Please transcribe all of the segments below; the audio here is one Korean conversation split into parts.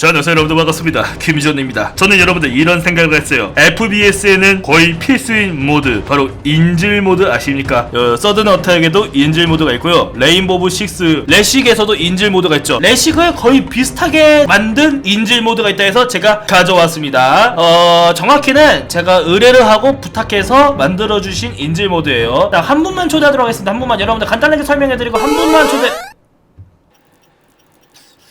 자, 안녕하세요 여러분들 반갑습니다. 김지원입니다. 저는 여러분들 이런 생각을 했어요. FBS에는 거의 필수인 모드, 바로 인질 모드 아십니까? 어, 서든 어택에도 인질 모드가 있고요. 레인보브 식스 레식에서도 인질 모드가 있죠. 레식을 거의 비슷하게 만든 인질 모드가 있다 해서 제가 가져왔습니다. 어, 정확히는 제가 의뢰를 하고 부탁해서 만들어주신 인질 모드예요. 자, 한 분만 초대하도록 하겠습니다. 한 분만 여러분들 간단하게 설명해드리고 한 분만 초대.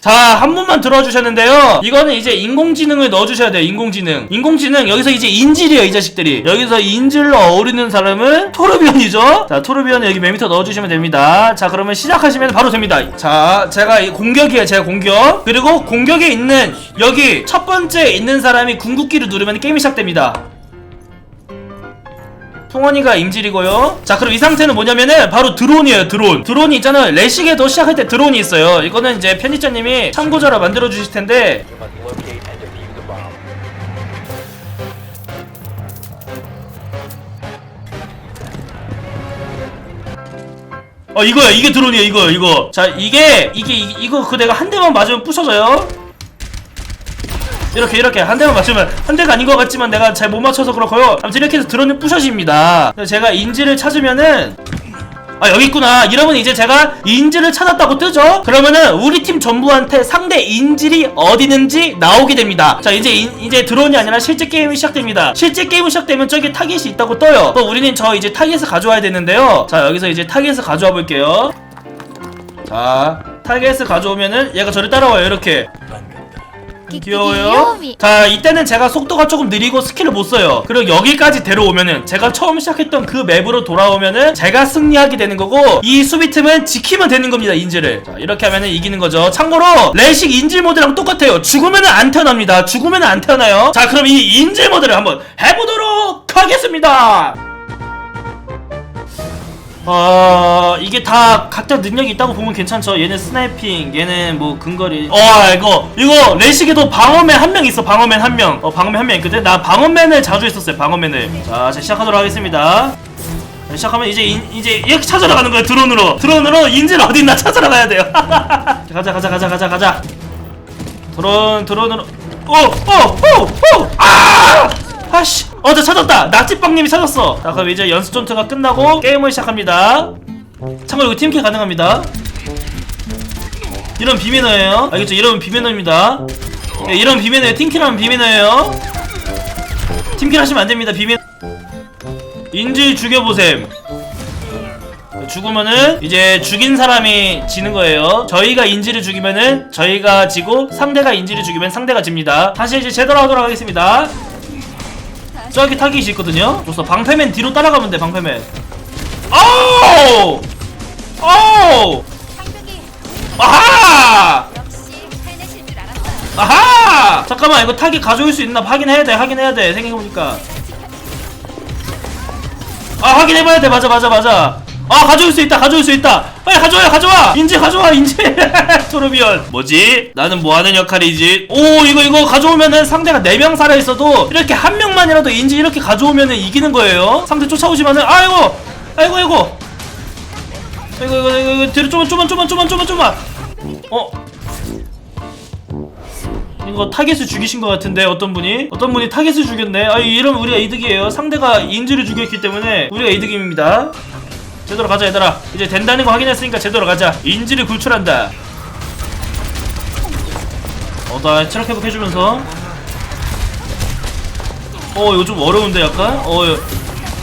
자, 한 분만 들어주셨는데요. 이거는 이제 인공지능을 넣어주셔야 돼요. 인공지능. 인공지능 여기서 이제 인질이에요, 이 자식들이. 여기서 인질로 어우르는 사람은 토르비언이죠. 자, 토르비언 여기 맨 밑에 넣어주시면 됩니다. 자, 그러면 시작하시면 바로 됩니다. 자, 제가 이 공격이에요, 제가 공격. 그리고 공격에 있는 여기 첫 번째 있는 사람이 궁극기를 누르면 게임이 시작됩니다. 풍원이가 인질이고요. 자, 그럼 이 상태는 뭐냐면은 바로 드론이에요, 드론. 드론이 있잖아요. 레식에도 시작할 때 드론이 있어요. 이거는 이제 편집자님이 참고자로 만들어 주실 텐데. 어 이거야 이게 드론이야 이거 이거 자 이게 이게 이- 이거 그 내가 한 대만 맞으면 부셔져요 이렇게 이렇게. 한 대만 맞으면 한 대가 아닌 것 같지만 내가 잘 못 맞춰서 그렇고요. 아무튼 이렇게 해서 드론이 부셔집니다. 그래서 제가 인지를 찾으면은 아 여기 있구나. 이러면 이제 제가 인질을 찾았다고 뜨죠? 그러면은 우리 팀 전부한테 상대 인질이 어디 있는지 나오게 됩니다. 자 이제 인- 이제 드론이 아니라 실제 게임이 시작됩니다. 실제 게임이 시작되면 저기 타겟이 있다고 떠요. 또 우리는 저 이제 타겟을 가져와야 되는데요. 자 여기서 이제 타겟을 가져와 볼게요. 자 타겟을 가져오면은 얘가 저를 따라와요. 이렇게 귀여워요. 자, 이때는 제가 속도가 조금 느리고 스킬을 못 써요. 그리고 여기까지 데려오면은 제가 처음 시작했던 그 맵으로 돌아오면은 제가 승리하게 되는 거고 이 수비 팀은 지키면 되는 겁니다. 인질을. 자, 이렇게 하면은 이기는 거죠. 참고로 레식 인질 모드랑 똑같아요. 죽으면은 안 태어납니다. 죽으면은 안 태어나요. 자, 그럼 이 인질 모드를 한번 해보도록 하겠습니다. 어 이게 다 각자 능력이 있다고 보면 괜찮죠. 얘는 스나이핑, 얘는 뭐 근거리. 어 이거 이거 레식에도 방어맨 한 명 있어. 방어맨 한 명. 어 방어맨 한 명 있거든. 나 방어맨을 자주 했었어요. 방어맨을. 자, 자 시작하도록 하겠습니다. 자, 시작하면 이제 인, 이제 이렇게 찾으러 가는 거야 드론으로. 드론으로 인질 어디 있나 찾으러 가야 돼요. 자, 가자 가자 가자 가자 가자. 드론 드론으로. 오오오오 아! 아씨 어저 찾았다. 낙지빵님이 찾았어. 자 그럼 이제 연습 전투가 끝나고 게임을 시작합니다. 참고로 이거 팀킬 가능합니다. 이런 비매너예요. 알겠죠 이러면 비매너입니다. 예, 이런 비매너예요. 팀킬하면 비매너예요. 팀킬 하시면 안됩니다 비매 인질 죽여보셈. 죽으면은 이제 죽인 사람이 지는 거예요. 저희가 인지를 죽이면은 저희가 지고 상대가 인지를 죽이면 상대가 집니다. 다시 이제 제대로 하도록 하겠습니다. 저기 타깃이 있거든요. 좋소. 방패맨 뒤로 따라가면 돼. 방패맨. 오! 오! 상벽이 아하! 아하! 잠깐만 이거 타깃 가져올 수 있나 확인해야 돼. 확인해야 돼. 생각해보니까. 아 확인해봐야 돼. 맞아 맞아 맞아. 아 가져올 수 있다. 가져올 수 있다. 빨리 가져와요. 가져와. 인지 가져와. 인지. 토르비언. 뭐지? 나는 뭐하는 역할이지? 오 이거 이거 가져오면은 상대가 4명 살아 있어도 이렇게 한 명만이라도 인지 이렇게 가져오면은 이기는 거예요. 상대 쫓아오지만은 아이고 아이고 아이고. 이거 이거 이거 이거 뒤로 좀만 좀만 좀만 좀만 좀만 좀만. 어? 이거 타겟을 죽이신 것 같은데 어떤 분이 어떤 분이 타겟을 죽였네 아 이러면 우리가 이득이에요 상대가 인지를 죽였기 때문에 우리가 이득입니다 제대로 가자 얘들아. 이제 된다는 거 확인했으니까 제대로 가자. 인지를 구출한다. 어나 체력 회복해주면서. 어좀 어려운데 약간? 어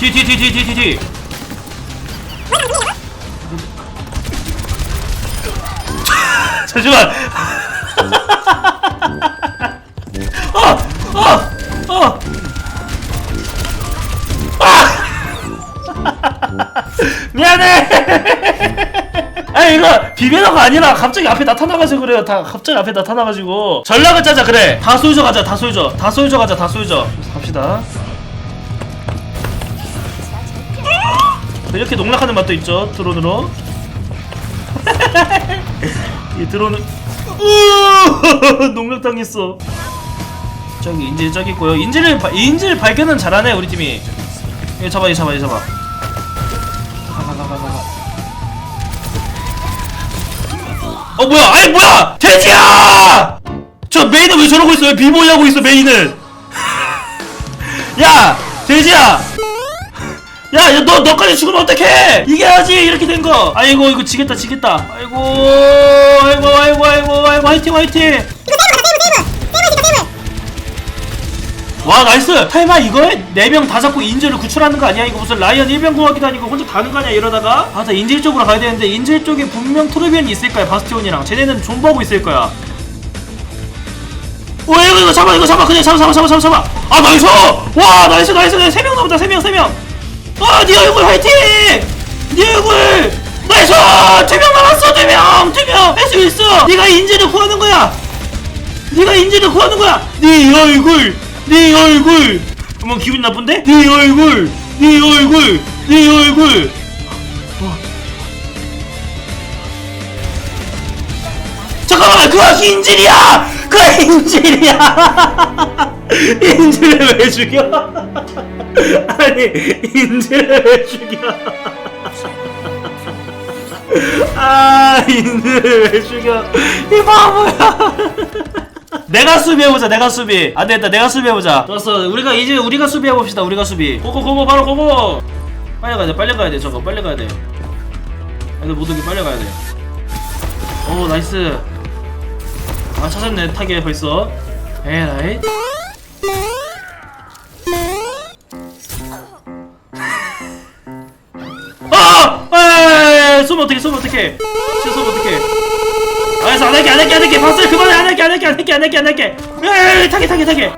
뒤뒤뒤뒤뒤뒤 잠시만 미안해! 아니 이거 비매너가 아니라 갑자기 앞에 나타나가지고 그래요. 다 갑자기 앞에 나타나가지고. 전략을 짜자 그래. 다 소유저 가자 다 소유저 다 소유저 가자 다 소유저 갑시다. 이렇게 농락하는 맛도 있죠 드론으로? 이 드론은 으 농락 당했어. 저기 인질 저기 있고요. 인질을 바- 인질 발견은 잘하네 우리 팀이. 이거 잡아 이거 잡아 이거 잡아. 가가가가가 어 뭐야 아니 뭐야 돼지야 저 메인은 왜 저러고 있어요? 비보이 하고 있어 메인은. 야 돼지야. 야, 야, 너, 너까지 죽으면 어떡해! 이게 하지! 이렇게 된 거! 아이고, 이거 지겠다, 지겠다. 아이고, 아이고, 아이고, 아이고, 아이고, 화이팅, 화이팅! 와, 나이스! 타이마 이거에 4명 다 잡고 인질을 구출하는 거 아니야? 이거 무슨 라이언 일병 구하기도 아니고 혼자 가는 거 아니야, 이러다가? 아, 나 인질 쪽으로 가야 되는데, 인질 쪽에 분명 토르비언이 있을 거야, 바스티온이랑. 쟤네는 존버하고 있을 거야. 오, 이거, 이거 잡아, 이거 잡아, 그냥 잡아, 잡아, 잡아, 잡아, 잡아! 아, 나이스! 와, 나이스, 나이스, 나이스! 3명 남았다, 3명, 3명! 아, 네 얼굴 화이팅! 네 얼굴! 나이스! 두명 남았어, 두 명! 두 명! 할 수 있어! 네가 인질을 구하는 거야! 네가 인질을 구하는 거야! 네 얼굴! 네 얼굴! 어머, 기분 나쁜데? 네 얼굴! 네 얼굴! 네 얼굴! 어. 잠깐만, 그거 인질이야! 그거 인질이야! 인질을 왜 죽여? 아니 인질을 왜 죽여? 아 인질을 왜 죽여? 이 바보야! 내가 수비해보자 내가 수비 안 되겠다 내가 수비해보자 좋았어 우리가 이제 우리가 수비해봅시다 우리가 수비 고고 고고 바로 고고 빨리 가야 돼 빨리 가야 돼 저거 빨리 가야 돼 애들 못 오게 빨리 가야 돼오 나이스 아 찾았네 타겟 벌써 에라이 아! 아! 쏘면 어떡해, 쏘면 어떡해. 알았어, 안 할게, 안 할게, 안 할게. 봤어요, 그만해, 안 할게, 안 할게, 안 할게, 안 할게, 안 할게. 에이, 타게, 타게, 타게.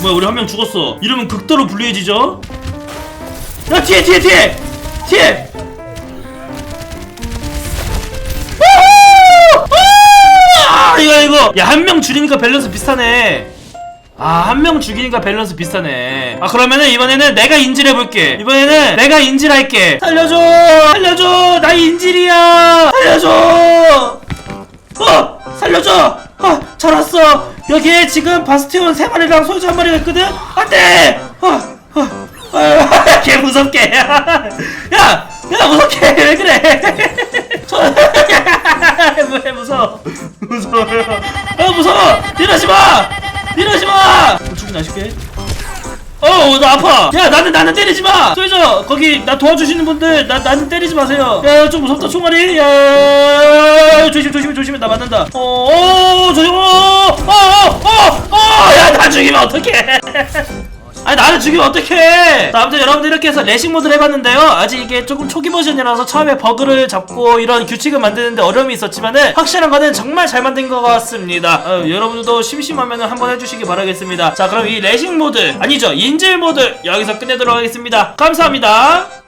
뭐야, 우리 한 명 죽었어. 이러면 극도로 불리해지죠? 야, 뒤에, 뒤에, 뒤에! 뒤에! 아, 이거, 이거. 야, 한 명 줄이니까 밸런스 비슷하네. 아, 한 명 죽이니까 밸런스 비슷하네. 아, 그러면은 이번에는 내가 인질 해볼게. 이번에는 내가 인질할게. 살려줘! 살려줘! 나 인질이야! 살려줘! 어! 살려줘! 어! 잘 왔어! 여기에 지금 바스티온 세 마리랑 소주 한 마리가 있거든? 안 돼! 어! 어! 아, 개 무섭게! 야! 야, 무섭게! 왜 그래! 저, 왜 무서워? 무서워요. 아, 무서워! 이러지 마! 이러지 마! 죽긴 아쉽게. 어, 나 아파. 야, 나는 나는 때리지 마. 소리저 거기 나 도와주시는 분들 나 나는 때리지 마세요. 야, 좀 무섭다 총알이. 야, 조심 조심 조심해 나 맞는다. 어, 어, 조심. 어, 어, 어, 어, 야, 나 죽이면 어떡해? 아니 나를 죽이면 어떡해! 자, 아무튼 여러분들 이렇게 해서 레싱 모드를 해봤는데요. 아직 이게 조금 초기 버전이라서 처음에 버그를 잡고 이런 규칙을 만드는데 어려움이 있었지만은 확실한 거는 정말 잘 만든 것 같습니다. 어, 여러분들도 심심하면 한번 해주시기 바라겠습니다. 자 그럼 이 레싱 모드 아니죠 인질 모드 여기서 끝내도록 하겠습니다. 감사합니다